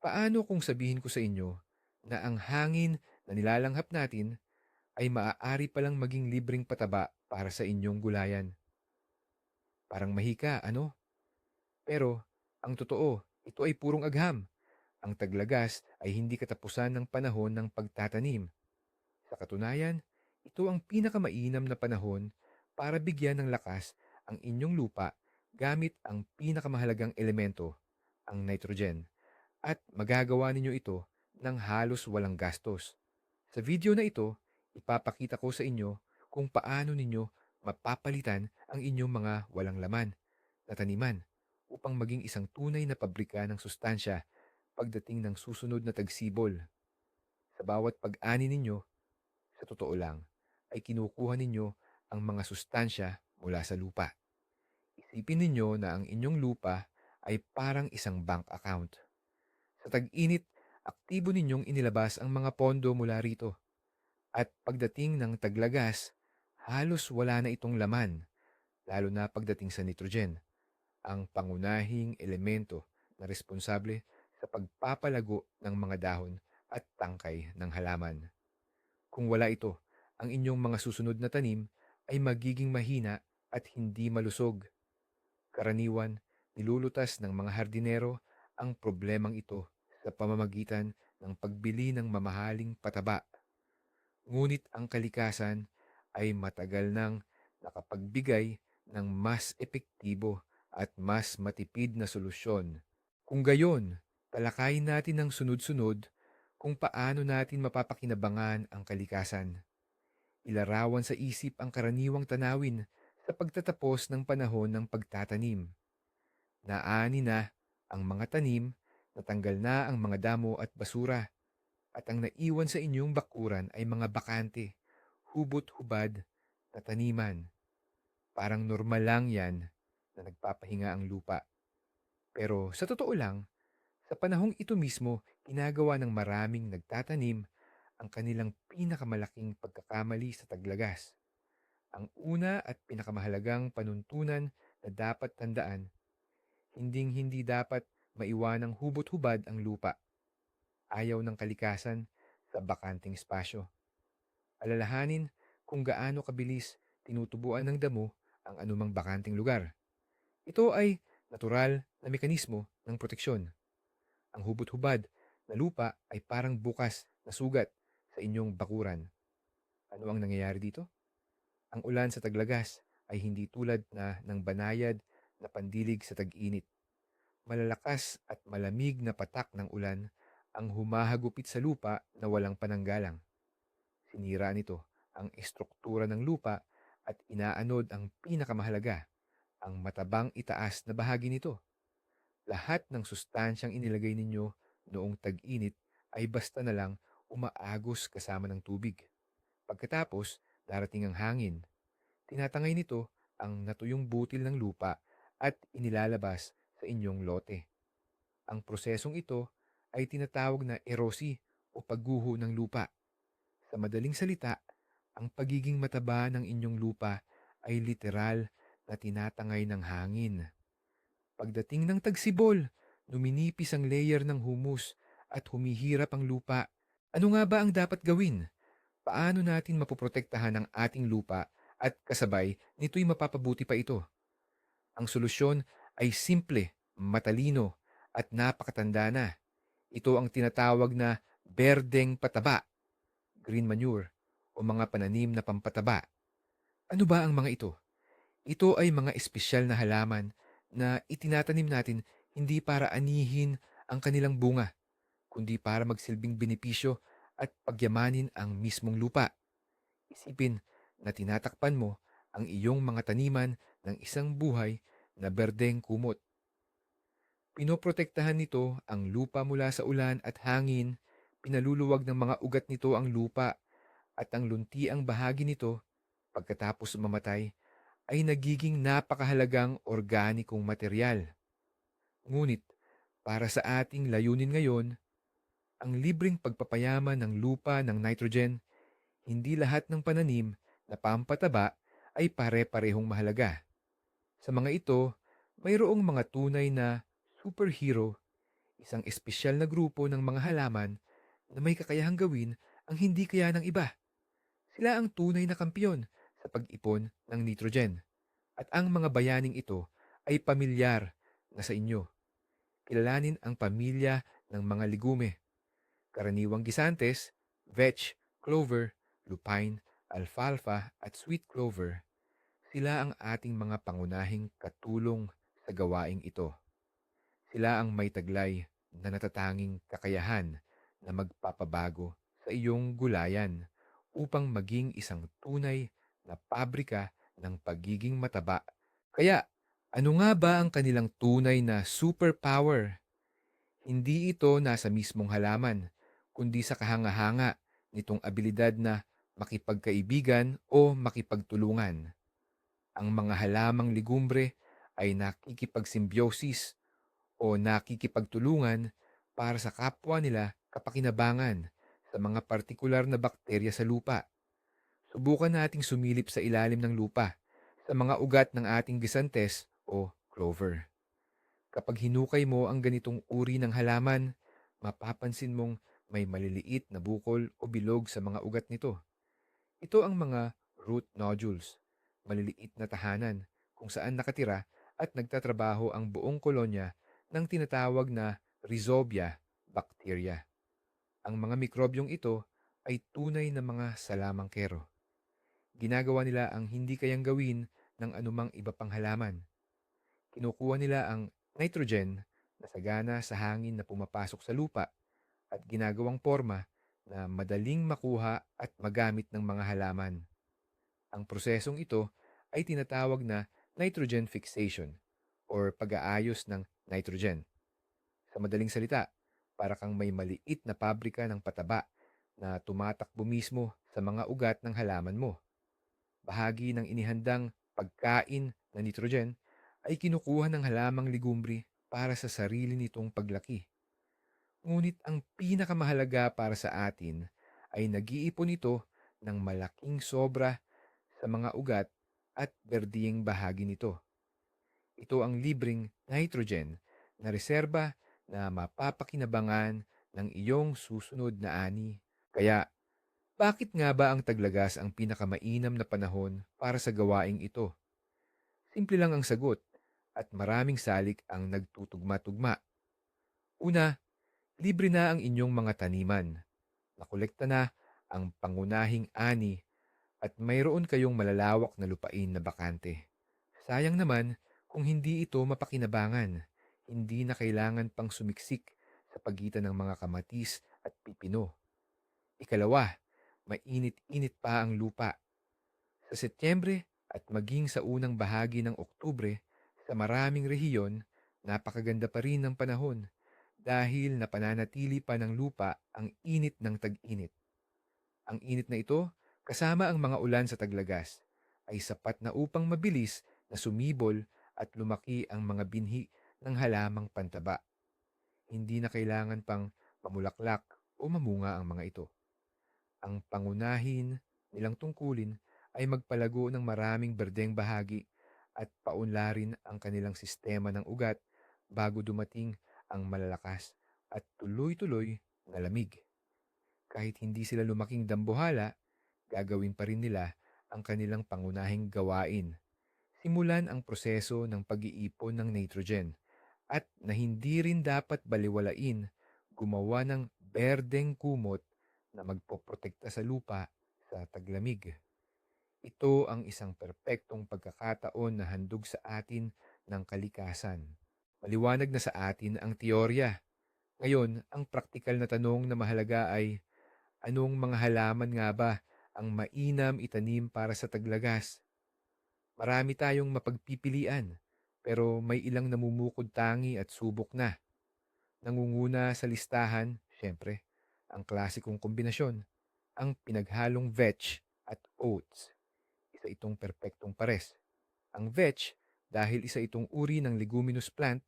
Paano kung sabihin ko sa inyo na ang hangin na nilalanghap natin ay maaari palang maging libreng pataba para sa inyong gulayan? Parang mahika, ano? Pero ang totoo, ito ay purong agham. Ang taglagas ay hindi katapusan ng panahon ng pagtatanim. Sa katunayan, ito ang pinakamainam na panahon para bigyan ng lakas ang inyong lupa gamit ang pinakamahalagang elemento, ang nitrogen. At magagawa ninyo ito ng halos walang gastos. Sa video na ito, ipapakita ko sa inyo kung paano ninyo mapapalitan ang inyong mga walang laman na taniman upang maging isang tunay na pabrika ng sustansya pagdating ng susunod na tagsibol. Sa bawat pag-ani ninyo, sa totoo lang, ay kinukuha ninyo ang mga sustansya mula sa lupa. Isipin ninyo na ang inyong lupa ay parang isang bank account. Sa tag-init, aktibo ninyong inilabas ang mga pondo mula rito. At pagdating ng taglagas, halos wala na itong laman, lalo na pagdating sa nitrogen, ang pangunahing elemento na responsable sa pagpapalago ng mga dahon at tangkay ng halaman. Kung wala ito, ang inyong mga susunod na tanim ay magiging mahina at hindi malusog. Karaniwan, nilulutas ng mga hardinero ang problemang ito sa pamamagitan ng pagbili ng mamahaling pataba. Ngunit ang kalikasan ay matagal nang nakapagbigay ng mas epektibo at mas matipid na solusyon. Kung gayon, talakayin natin ng sunod-sunod kung paano natin mapapakinabangan ang kalikasan. Ilarawan sa isip ang karaniwang tanawin sa pagtatapos ng panahon ng pagtatanim. Naani na ang mga tanim, natanggal na ang mga damo at basura, at ang naiwan sa inyong bakuran ay mga bakante, hubot-hubad na taniman. Parang normal lang yan na nagpapahinga ang lupa. Pero sa totoo lang, sa panahong ito mismo, ginagawa ng maraming nagtatanim ang kanilang pinakamalaking pagkakamali sa taglagas. Ang una at pinakamahalagang panuntunan na dapat tandaan, hinding-hindi dapat maiwanang hubot-hubad ang lupa. Ayaw ng kalikasan sa bakanting espasyo. Alalahanin kung gaano kabilis tinutubuan ng damo ang anumang bakanting lugar. Ito ay natural na mekanismo ng proteksyon. Ang hubot-hubad na lupa ay parang bukas na sugat sa inyong bakuran. Ano ang nangyayari dito? Ang ulan sa taglagas ay hindi tulad na ng banayad na pandilig sa tag-init. Malalakas at malamig na patak ng ulan ang humahagupit sa lupa na walang pananggalang. Sinira nito ang estruktura ng lupa at inaanod ang pinakamahalaga, ang matabang itaas na bahagi nito. Lahat ng sustansyang inilagay ninyo noong tag-init ay basta na lang umaagos kasama ng tubig. Pagkatapos, darating ang hangin. Tinatangay nito ang natuyong butil ng lupa at inilalabas sa inyong lote. Ang prosesong ito ay tinatawag na erosi o pagguho ng lupa. Sa madaling salita, ang pagiging mataba ng inyong lupa ay literal na tinatangay ng hangin. Pagdating ng tagsibol, numinipis ang layer ng humus at humihirap ang lupa. Ano nga ba ang dapat gawin? Paano natin mapoprotektahan ang ating lupa at kasabay nito'y mapapabuti pa ito? Ang solusyon ay simple, matalino at napakatanda na. Ito ang tinatawag na berdeng pataba, green manure, o mga pananim na pampataba. Ano ba ang mga ito? Ito ay mga espesyal na halaman na itinatanim natin hindi para anihin ang kanilang bunga, kundi para magsilbing benepisyo at pagyamanin ang mismong lupa. Isipin na tinatakpan mo ang iyong mga taniman ng isang buhay na berdeng kumot. Pinoprotektahan nito ang lupa mula sa ulan at hangin, pinaluluwag ng mga ugat nito ang lupa at ang luntiang bahagi nito, pagkatapos mamatay, ay nagiging napakahalagang organikong material. Ngunit, para sa ating layunin ngayon, ang libreng pagpapayaman ng lupa ng nitrogen, hindi lahat ng pananim na pampataba ay pare-parehong mahalaga. Sa mga ito, mayroong mga tunay na superhero, isang espesyal na grupo ng mga halaman na may kakayahang gawin ang hindi kaya ng iba. Sila ang tunay na kampiyon sa pag-ipon ng nitrogen. At ang mga bayaning ito ay pamilyar na sa inyo. Kilalanin ang pamilya ng mga legume. Karaniwang gisantes, vetch, clover, lupine, alfalfa at sweet clover, sila ang ating mga pangunahing katulong sa gawaing ito. Sila ang may taglay na natatanging kakayahan na magpapabago sa iyong gulayan upang maging isang tunay na pabrika ng pagiging mataba. Kaya, ano nga ba ang kanilang tunay na superpower? Hindi ito nasa mismong halaman, kundi sa kahanga-hanga nitong abilidad na makipagkaibigan o makipagtulungan. Ang mga halamang ligumbre ay nakikipagsymbiosis o nakikipagtulungan para sa kapwa nila kapakinabangan sa mga partikular na bakterya sa lupa. Subukan nating sumilip sa ilalim ng lupa sa mga ugat ng ating gisantes o clover. Kapag hinukay mo ang ganitong uri ng halaman, mapapansin mong may maliliit na bukol o bilog sa mga ugat nito. Ito ang mga root nodules, maliliit na tahanan kung saan nakatira at nagtatrabaho ang buong kolonya ng tinatawag na rhizobia bacteria. Ang mga mikrobyong ito ay tunay na mga salamangkero. Ginagawa nila ang hindi kayang gawin ng anumang iba pang halaman. Kinukuha nila ang nitrogen na sagana sa hangin na pumapasok sa lupa at ginagawang forma na madaling makuha at magamit ng mga halaman. Ang prosesong ito ay tinatawag na nitrogen fixation or pag-aayos ng nitrogen. Sa madaling salita, para kang may maliit na pabrika ng pataba na tumatakbo mismo sa mga ugat ng halaman mo. Bahagi ng inihandang pagkain na nitrogen ay kinukuha ng halamang ligumbre para sa sarili nitong paglaki. Ngunit ang pinakamahalaga para sa atin ay nag-iipon ito ng malaking sobra sa mga ugat at berdiyeng bahagi nito. Ito ang libreng nitrogen na reserba na mapapakinabangan ng iyong susunod na ani. Kaya, bakit nga ba ang taglagas ang pinakamainam na panahon para sa gawaing ito? Simple lang ang sagot at maraming salik ang nagtutugma-tugma. Una, libre na ang inyong mga taniman. Nakolekta na ang pangunahing ani at mayroon kayong malalawak na lupain na bakante. Sayang naman kung hindi ito mapakinabangan. Hindi na kailangan pang sumiksik sa pagitan ng mga kamatis at pipino. Ikalawa, mainit-init pa ang lupa. Sa Setyembre at maging sa unang bahagi ng Oktubre, sa maraming rehiyon, napakaganda pa rin ng panahon dahil napananatili pa ng lupa ang init ng tag-init. Ang init na ito, kasama ang mga ulan sa taglagas, ay sapat na upang mabilis na sumibol at lumaki ang mga binhi ng halamang pantaba. Hindi na kailangan pang mamulaklak o mamunga ang mga ito. Ang pangunahin nilang tungkulin ay magpalago ng maraming berdeng bahagi at paunlarin ang kanilang sistema ng ugat bago dumating ang malalakas at tuloy-tuloy na lamig. Kahit hindi sila lumaking dambuhala, gagawin pa rin nila ang kanilang pangunahing gawain. Simulan ang proseso ng pag-iipon ng nitrogen at na hindi rin dapat baliwalain gumawa ng berdeng kumot na magpoprotekta sa lupa sa taglamig. Ito ang isang perpektong pagkakataon na handog sa atin ng kalikasan. Maliwanag na sa atin ang teorya. Ngayon, ang praktikal na tanong na mahalaga ay, anong mga halaman nga ba ang mainam itanim para sa taglagas? Marami tayong mapagpipilian, pero may ilang namumukod tangi at subok na. Nangunguna sa listahan, syempre, ang klasikong kombinasyon, ang pinaghalong vetch at oats. Isa itong perpektong pares. Ang vetch, dahil isa itong uri ng leguminous plant,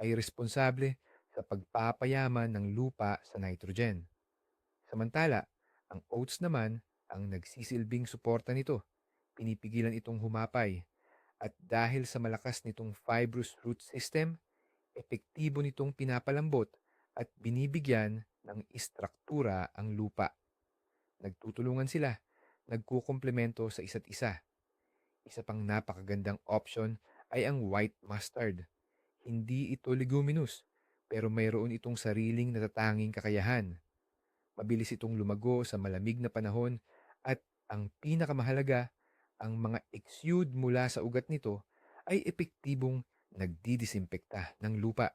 ay responsable sa pagpapayaman ng lupa sa nitrogen. Samantala, ang oats naman ang nagsisilbing suporta nito. Pinipigilan itong humapay. At dahil sa malakas nitong fibrous root system, epektibo nitong pinapalambot at binibigyan ng istruktura ang lupa. Nagtutulungan sila, nagkukumplemento sa isa't isa. Isa pang napakagandang option ay ang white mustard. Hindi ito leguminous, pero mayroon itong sariling natatanging kakayahan. Mabilis itong lumago sa malamig na panahon ang pinakamahalaga, ang mga exude mula sa ugat nito ay epektibong nagdidisimpekta ng lupa.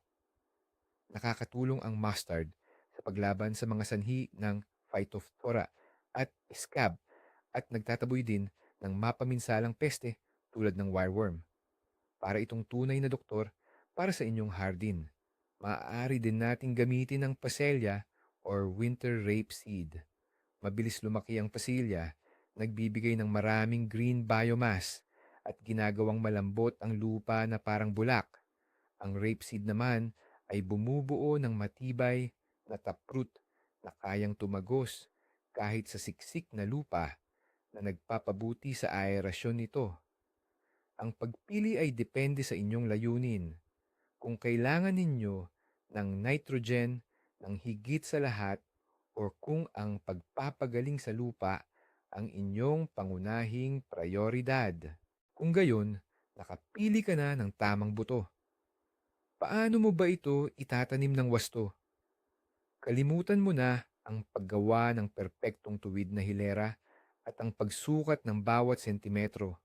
Nakakatulong ang mustard sa paglaban sa mga sanhi ng phytophthora at scab at nagtataboy din ng mapaminsalang peste tulad ng wireworm. Para itong tunay na doktor para sa inyong hardin. Maaari din nating gamitin ang paselya or winter rapeseed. Mabilis lumaki ang pasilya, nagbibigay ng maraming green biomass at ginagawang malambot ang lupa na parang bulak. Ang rapeseed naman ay bumubuo ng matibay na taproot na kayang tumagos kahit sa siksik na lupa na nagpapabuti sa aerasyon nito. Ang pagpili ay depende sa inyong layunin. Kung kailangan ninyo ng nitrogen ng higit sa lahat or kung ang pagpapagaling sa lupa ang inyong pangunahing prioridad. Kung gayon, nakapili ka na ng tamang buto. Paano mo ba ito itatanim ng wasto? Kalimutan mo na ang paggawa ng perpektong tuwid na hilera at ang pagsukat ng bawat sentimetro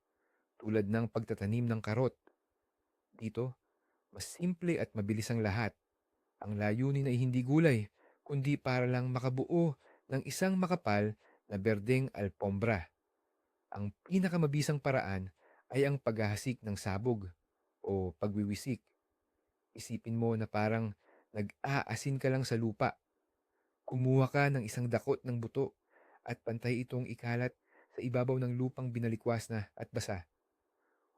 tulad ng pagtatanim ng karot. Dito, mas simple at mabilis ang lahat. Ang layunin ay hindi gulay, kundi para lang makabuo ng isang makapal na berdeng alpombra. Ang pinakamabisang paraan ay ang paghahasik ng sabog o pagwiwisik. Isipin mo na parang nag-aasin ka lang sa lupa. Kumuha ka ng isang dakot ng buto at pantay itong ikalat sa ibabaw ng lupang binalikwas na at basa.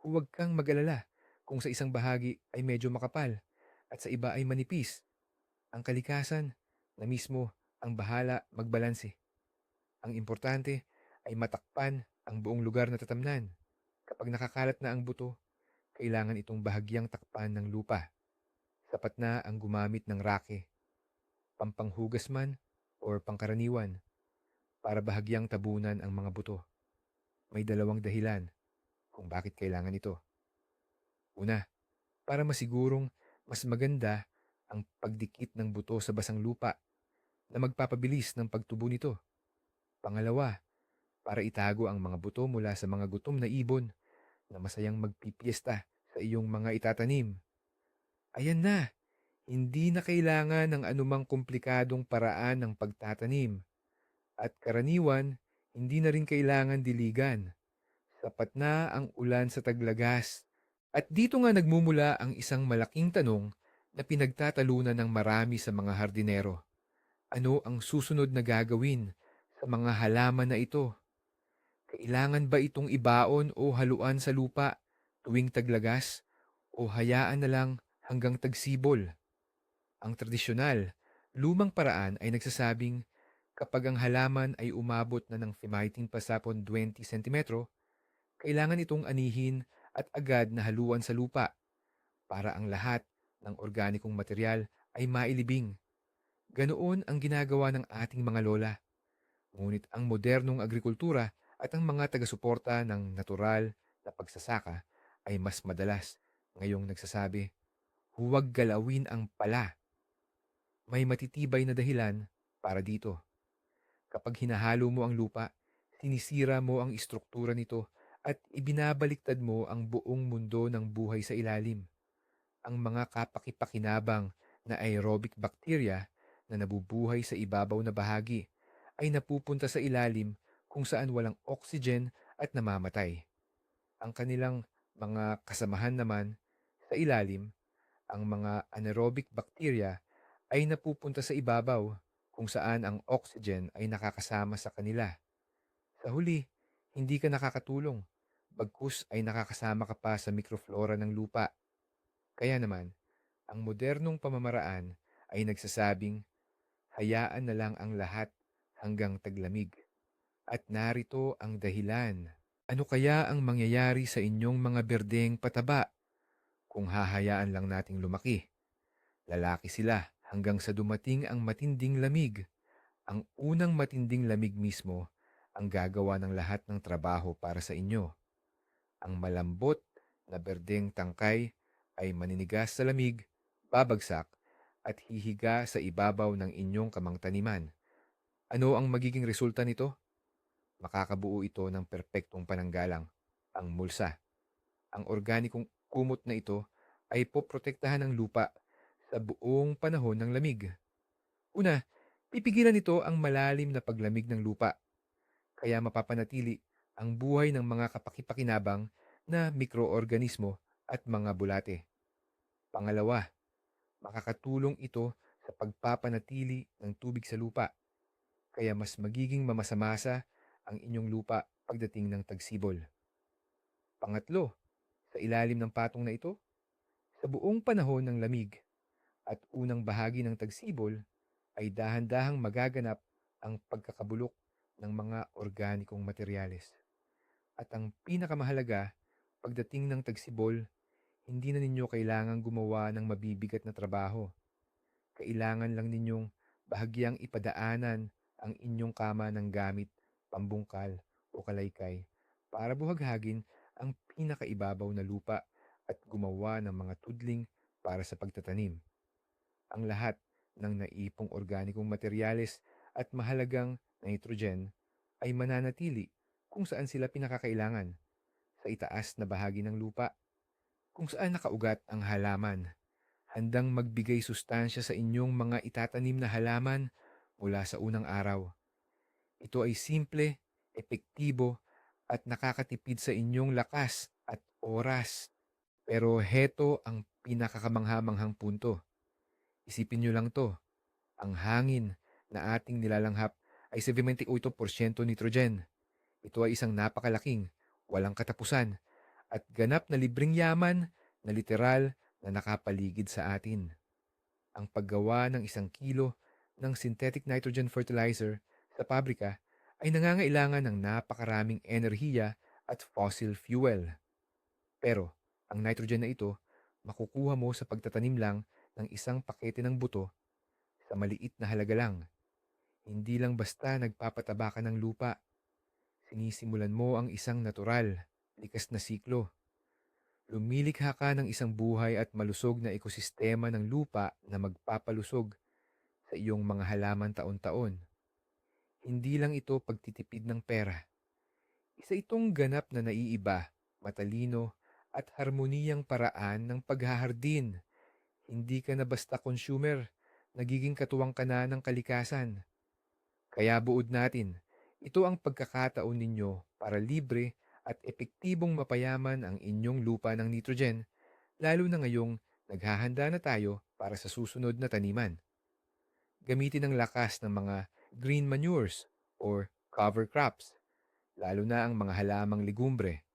Huwag kang mag-alala kung sa isang bahagi ay medyo makapal at sa iba ay manipis. Ang kalikasan na mismo ang bahala magbalanse. Ang importante ay matakpan ang buong lugar na tatamnan. Kapag nakakalat na ang buto, kailangan itong bahagyang takpan ng lupa. Sapat na ang gumamit ng rake, pampanghugas man or pangkaraniwan, para bahagyang tabunan ang mga buto. May dalawang dahilan kung bakit kailangan ito. Una, para masigurong mas maganda ang pagdikit ng buto sa basang lupa na magpapabilis ng pagtubo nito. Pangalawa, para itago ang mga buto mula sa mga gutom na ibon na masayang magpipiesta sa iyong mga itatanim. Ayan na, hindi na kailangan ng anumang komplikadong paraan ng pagtatanim. At karaniwan, hindi na rin kailangan diligan Sapat na ang ulan sa taglagas. At dito nga nagmumula ang isang malaking tanong na pinagtatalunan ng marami sa mga hardinero. Ano ang susunod na gagawin sa mga halaman na ito? Kailangan ba itong ibaon o haluan sa lupa tuwing taglagas o hayaan na lang hanggang tagsibol? Ang tradisyonal, lumang paraan ay nagsasabing kapag ang halaman ay umabot na ng 15 pasapon 20 cm, kailangan itong anihin at agad na haluan sa lupa para ang lahat ng organikong material ay mailibing. Ganoon ang ginagawa ng ating mga lola. Ngunit ang modernong agrikultura at ang mga taga-suporta ng natural na pagsasaka ay mas madalas ngayong nagsasabi, huwag galawin ang pala. May matitibay na dahilan para dito. Kapag hinahalo mo ang lupa, sinisira mo ang istruktura nito at ibinabaliktad mo ang buong mundo ng buhay sa ilalim. Ang mga kapakipakinabang na aerobic bacteria na nabubuhay sa ibabaw na bahagi ay napupunta sa ilalim kung saan walang oxygen at namamatay. Ang kanilang mga kasamahan naman sa ilalim, ang mga anaerobic bacteria ay napupunta sa ibabaw kung saan ang oxygen ay nakakasama sa kanila. Sa huli, hindi ka nakakatulong bagkus ay nakakasama ka pa sa mikroflora ng lupa. Kaya naman, ang modernong pamamaraan ay nagsasabing, hayaan na lang ang lahat hanggang taglamig. At narito ang dahilan. Ano kaya ang mangyayari sa inyong mga berdeng pataba kung hahayaan lang nating lumaki? Lalaki sila, hanggang sa dumating ang matinding lamig. Ang unang matinding lamig mismo ang gagawa ng lahat ng trabaho para sa inyo. Ang malambot na berdeng tangkay ay maninigas sa lamig, babagsak, at hihiga sa ibabaw ng inyong kamang taniman. Ano ang magiging resulta nito? Makakabuo ito ng perpektong pananggalang, ang mulsa. Ang organikong kumot na ito ay poprotektahan ng lupa sa buong panahon ng lamig. Una, pipigilan nito ang malalim na paglamig ng lupa, kaya mapapanatili ang buhay ng mga kapakipakinabang na mikroorganismo at mga bulate. Pangalawa, makakatulong ito sa pagpapanatili ng tubig sa lupa, kaya mas magiging mamasamasa ang inyong lupa pagdating ng tagsibol. Pangatlo, sa ilalim ng patong na ito, sa buong panahon ng lamig at unang bahagi ng tagsibol ay dahan-dahang magaganap ang pagkakabulok ng mga organikong materyales. At ang pinakamahalaga, pagdating ng tagsibol, hindi na ninyo kailangang gumawa ng mabibigat na trabaho. Kailangan lang ninyong bahagyang ipadaanan ang inyong kama ng gamit, pambungkal o kalaykay para buhaghagin ang pinakaibabaw na lupa at gumawa ng mga tudling para sa pagtatanim. Ang lahat ng naipong organikong materyales at mahalagang nitrogen ay mananatili kung saan sila pinakakailangan, sa itaas na bahagi ng lupa, kung saan nakaugat ang halaman, handang magbigay sustansya sa inyong mga itatanim na halaman mula sa unang araw. Ito ay simple, epektibo, at nakakatipid sa inyong lakas at oras. Pero heto ang pinakakamanghamanghang punto. Isipin nyo lang to, ang hangin na ating nilalanghap ay 78% nitrogen. Ito ay isang napakalaking, walang katapusan, at ganap na libreng yaman na literal na nakapaligid sa atin. Ang paggawa ng isang kilo ng synthetic nitrogen fertilizer sa pabrika ay nangangailangan ng napakaraming enerhiya at fossil fuel. Pero ang nitrogen na ito makukuha mo sa pagtatanim lang ng isang pakete ng buto sa maliit na halaga lang. Hindi lang basta nagpapataba ka ng lupa. Sinisimulan mo ang isang natural, likas na siklo. Lumilikha ka ng isang buhay at malusog na ekosistema ng lupa na magpapalusog sa iyong mga halaman taon-taon. Hindi lang ito pagtitipid ng pera. Isa itong ganap na naiiba, matalino, at harmoniyang paraan ng paghahardin. Hindi ka na basta consumer, nagiging katuwang ka na ng kalikasan. Kaya buod natin, ito ang pagkakataon ninyo para libre at epektibong mapayaman ang inyong lupa ng nitrogen, lalo na ngayong naghahanda na tayo para sa susunod na taniman. Gamitin ang lakas ng mga green manures or cover crops, lalo na ang mga halamang legumbre,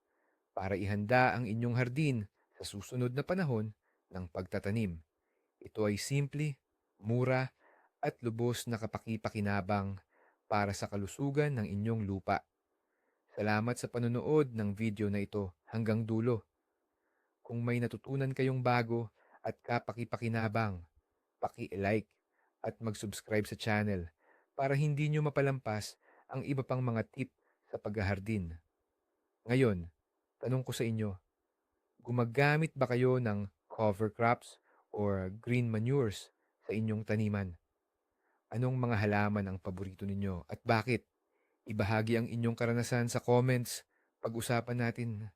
para ihanda ang inyong hardin sa susunod na panahon ng pagtatanim. Ito ay simple, mura, at lubos na kapakipakinabang para sa kalusugan ng inyong lupa. Salamat sa panonood ng video na ito hanggang dulo. Kung may natutunan kayong bago at kapakipakinabang, paki-like at mag-subscribe sa channel para hindi nyo mapalampas ang iba pang mga tip sa paghahardin. Ngayon, tanong ko sa inyo, gumagamit ba kayo ng cover crops or green manures sa inyong taniman? Anong mga halaman ang paborito ninyo at bakit? Ibahagi ang inyong karanasan sa comments. Pag-usapan natin